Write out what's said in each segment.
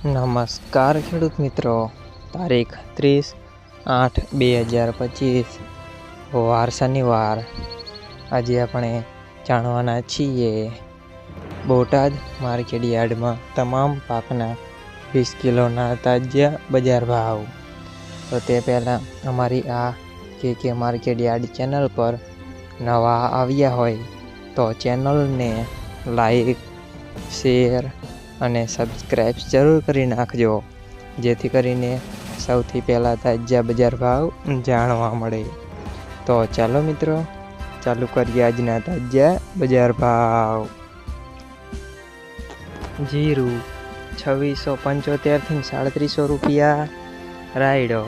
નમસ્કાર ખેડૂત મિત્રો. તારીખ ત્રીસ આઠ બે હજાર પચીસ. વાર શનિવાર. આજે આપણે જાણવાના છીએ બોટાદ માર્કેટ યાર્ડમાં તમામ પાકના વીસ કિલોના તાજા બજાર ભાવ. તો તે પહેલાં અમારી આ કે કે માર્કેટ યાર્ડ ચેનલ પર નવા આવ્યા હોય તો ચેનલને લાઈક, શેર અને સબસ્ક્રાઈબ જરૂર કરી નાખજો, જેથી કરીને સૌથી પહેલાં તાજા બજાર ભાવ જાણવા મળે. તો ચાલો મિત્રો, ચાલુ કરીએ આજના તાજા બજાર ભાવ. જીરું છવ્વીસો પંચોતેરથી સાડત્રીસો રૂપિયા, રાયડો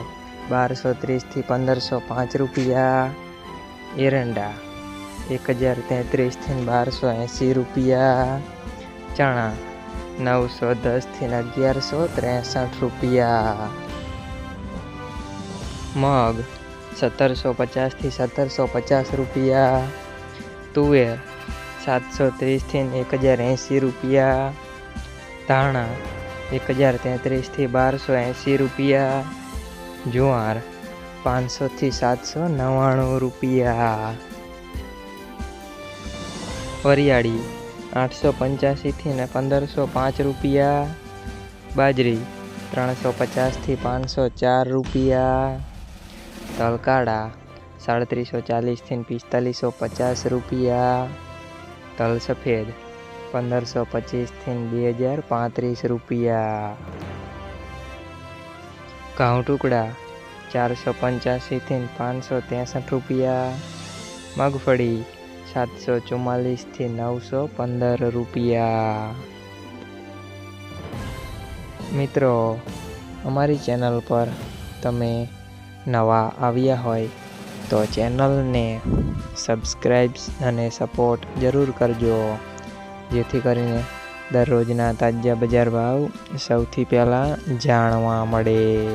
બારસો ત્રીસથી પંદરસો પાંચ રૂપિયા, એરંડા એક હજાર તેત્રીસથી બારસો એંસી રૂપિયા, ચણા નવસો દસથી અગિયારસો ત્રેસઠ રૂપિયા. મગ સત્તરસો પચાસથી સત્તરસો પચાસ રૂપિયા. તુવેર સાતસો ત્રીસથી એક હજાર એંસી રૂપિયા. ધાણા એક હજાર તેત્રીસથી બારસો એંસી રૂપિયા. જુવાર પાંચસોથી સાતસો નવ્વાણું રૂપિયા. વરિયાળી આઠસો પંચ્યાસીથી ને પંદરસો પાંચ રૂપિયા. બાજરી ત્રણસો પચાસથી પાંચસો ચાર રૂપિયા. તલકાડા સાડત્રીસો ચાલીસથી પિસ્તાલીસો પચાસ રૂપિયા. તલ સફેદ પંદરસો પચીસથી બે હજાર પાંત્રીસ રૂપિયા. ઘઉં ટુકડા ચારસો પંચ્યાસીથી પાંચસો ત્રેસઠ રૂપિયા. મગફળી સાતસો ચુમ્માલીસથી નવસો પંદર રૂપિયા. મિત્રો, અમારી ચેનલ પર તમે નવા આવ્યા હોય તો ચેનલને સબસ્ક્રાઈબ અને સપોર્ટ જરૂર કરજો. જેથી કરીને દરરોજના તાજા બજાર ભાવ સૌથી પહેલાં જાણવા મળે.